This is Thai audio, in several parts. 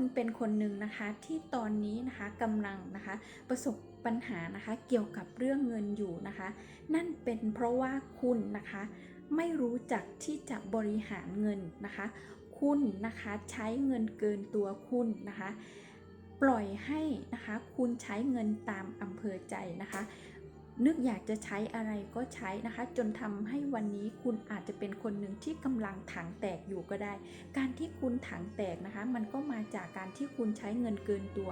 คุณเป็นคนหนึ่งนะคะที่ตอนนี้นะคะกำลังนะคะประสบปัญหานะคะเกี่ยวกับเรื่องเงินอยู่นะคะ นั่นเป็นเพราะว่าคุณนะคะไม่รู้จักที่จะบริหารเงินนะคะ คุณนะคะใช้เงินเกินตัวคุณนะคะ ปล่อยให้นะคะคุณใช้เงินตามอำเภอใจนะคะ นึกอยากจะใช้อะไรก็ใช้นะคะ จนทำให้วันนี้คุณอาจจะเป็นคนหนึ่งที่กำลังถังแตกอยู่ก็ได้ การที่คุณถังแตกนะคะ มันก็มาจากการที่คุณใช้เงินเกินตัว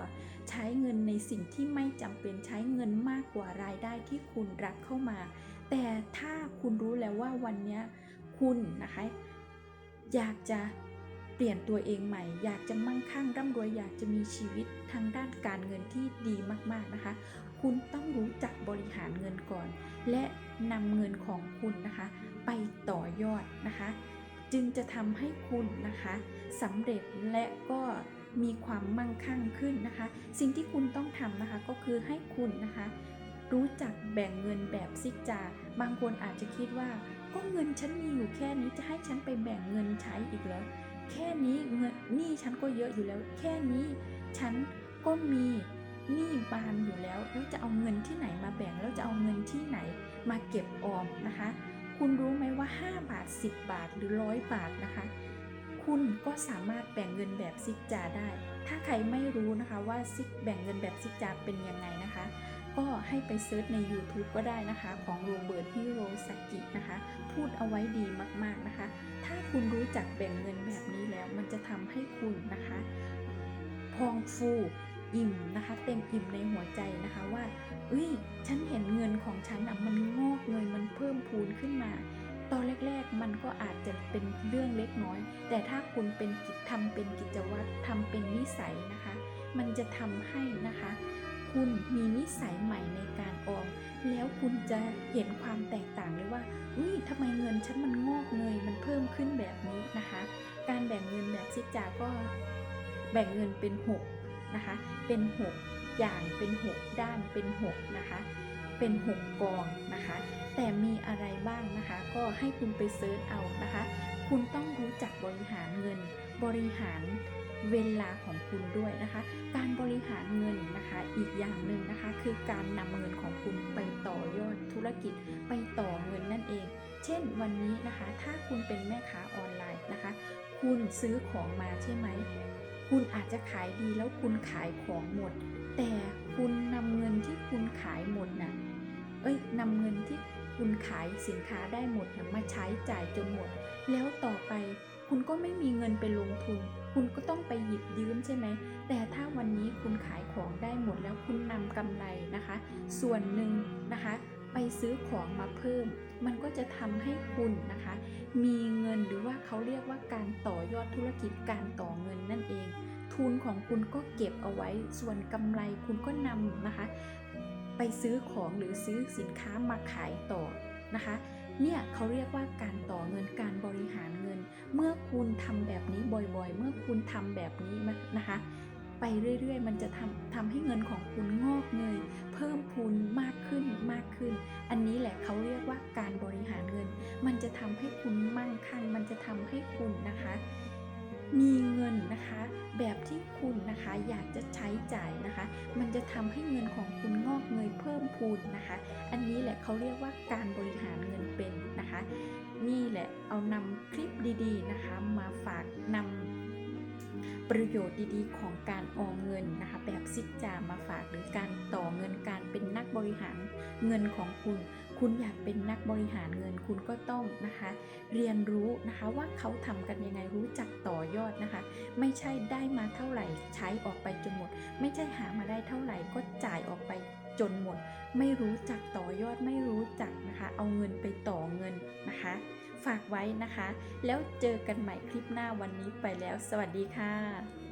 ใช้เงินในสิ่งที่ไม่จำเป็นใช้เงินมากกว่ารายได้ที่คุณรับเข้ามา แต่ถ้าคุณรู้แล้วว่าวันนี้คุณนะคะ อยากจะ เปลี่ยนตัวเองใหม่ อยากจะมั่งคั่งร่ำรวยอยากจะมีชีวิตทางด้านการเงินที่ดีมากๆนะคะ คุณต้องรู้จักบริหารเงินก่อน และนำเงินของคุณนะคะ ไปต่อยอดนะคะ จึงจะทำให้คุณนะคะสำเร็จและก็มีความมั่งคั่งขึ้นนะคะ สิ่งที่คุณต้องทำนะคะก็คือให้คุณนะคะ รู้จักแบ่งเงินแบบซิกจา บางคนอาจจะคิดว่าก็เงินฉันมีอยู่แค่นี้จะให้ฉันไปแบ่งเงินใช้อีกเหรอ แค่นี้เงินหนี้ฉันก็เยอะอยู่แล้ว แค่นี้ฉันก็มีหนี้บานอยู่แล้ว แล้วจะเอาเงินที่ไหนมาแบ่ง แล้วจะเอาเงินที่ไหนมาเก็บออมนะคะ คุณรู้ไหมว่า 5 บาท 10 บาทหรือร้อยบาทนะคะ คุณก็สามารถแบ่งเงินแบบซิกจาได้ ถ้าใครไม่รู้นะคะว่าซิกแบ่งเงินแบบซิกจาเป็นยังไงนะคะ ก็ให้ไปเซิร์ชใน YouTube ก็ได้นะคะ ของโรเบิร์ตฮิโรซากินะคะ พูดเอาไว้ดีมากๆนะคะ ถ้าคุณรู้จักแบ่งเงินแบบนี้แล้ว มันจะทำให้คุณนะคะ พองฟูอิ่มนะคะ เต็มอิ่มในหัวใจนะคะว่าเอ้ย ฉันเห็นเงินของฉันอะมันงอกเงยมันเพิ่มพูนขึ้นมา ตอนแรกๆ มันก็อาจจะเป็นเรื่องเล็กน้อย แต่ถ้าคุณเป็นกิจทำเป็นกิจวัตรทำเป็นนิสัยนะคะ มันจะทำให้นะคะ คุณมีนิสัยใหม่ในการออม แล้วคุณจะเห็นความแตกต่างเลยว่าอุ้ยทำไมเงินฉันมันงอกเงย มันเพิ่มขึ้นแบบนี้นะคะ การแบ่งเงินแบบซิกจาก็แบ่งเงินเป็น6นะคะ เป็น 6 อย่างเป็น 6 ด้านเป็น 6 นะคะ เป็น 6 กองนะคะ แต่มีอะไรบ้างนะคะ ก็ให้คุณไปเซิร์ชเอานะคะ คุณต้องรู้จักบริหารเงิน บริหารเวลาของคุณด้วยนะคะ การบริหารเงินนะคะอีกอย่างหนึ่งนะคะ คือการนำเงินของคุณไปต่อยอดธุรกิจไปต่อเงินนั่นเอง เช่นวันนี้นะคะ ถ้าคุณเป็นแม่ค้าออนไลน์นะคะ คุณซื้อของมาใช่ไหม คุณอาจจะขายดีแล้วคุณขายของหมด แต่คุณนำเงินที่คุณขายหมดน่ะ เอ้ยนำเงินที่คุณขายสินค้าได้หมดน่ะมาใช้จ่ายจนหมด แล้วต่อไปคุณก็ไม่มีเงินไปลงทุน คุณก็ต้องไปหยิบยืมใช่ไหม แต่ถ้าวันนี้คุณขายของได้หมดแล้วคุณนำกำไรนะคะ ส่วนหนึ่งนะคะ ไปซื้อของมาเพิ่ม มันก็จะทำให้คุณนะคะ มีเงินหรือว่าเขาเรียกว่าการต่อยอดธุรกิจการต่อเงินนั่นเอง ทุนของคุณก็เก็บเอาไว้ ส่วนกำไรคุณก็นำนะคะ ไปซื้อของหรือซื้อสินค้ามาขายต่อนะคะ เนี่ยเขาเรียกว่าการต่อเงินการบริหารเงิน เมื่อคุณทำแบบนี้บ่อยๆ เมื่อคุณทำแบบนี้นะคะไปเรื่อยๆ มันจะทำทำให้เงินของคุณงอกเงยเพิ่มพูนมากขึ้นมากขึ้น อันนี้แหละเขาเรียกว่าการบริหารเงิน มันจะทำให้คุณมั่งคั่ง มันจะทำให้คุณนะคะ มีเงินนะคะ แบบที่คุณนะคะอยากจะใช้จ่ายนะคะ มันจะทำให้เงินของคุณงอกเงยเพิ่มพูนนะคะ อันนี้แหละเขาเรียกว่าการบริหารเงินเป็นนะคะ นี่แหละเอานำคลิปดีๆนะคะ มาฝากนำประโยชน์ดีๆ ของการออมเงินนะคะ แบบซิกจามาฝากหรือการต่อเงินการเป็นนักบริหารเงินของคุณ คุณอยากเป็นนักบริหารเงินคุณก็ต้องนะคะ เรียนรู้นะคะว่าเขาทำกันยังไงรู้จักต่อยอดนะคะ ไม่ใช่ได้มาเท่าไหร่ใช้ออกไปจนหมด ไม่ใช่หามาได้เท่าไหร่ก็จ่ายออกไปจนหมด ไม่รู้จักต่อยอดไม่รู้จักนะคะ เอาเงินไปต่อเงินนะคะ ฝากไว้นะคะ แล้วเจอกันใหม่คลิปหน้าวันนี้ไปแล้ว สวัสดีค่ะ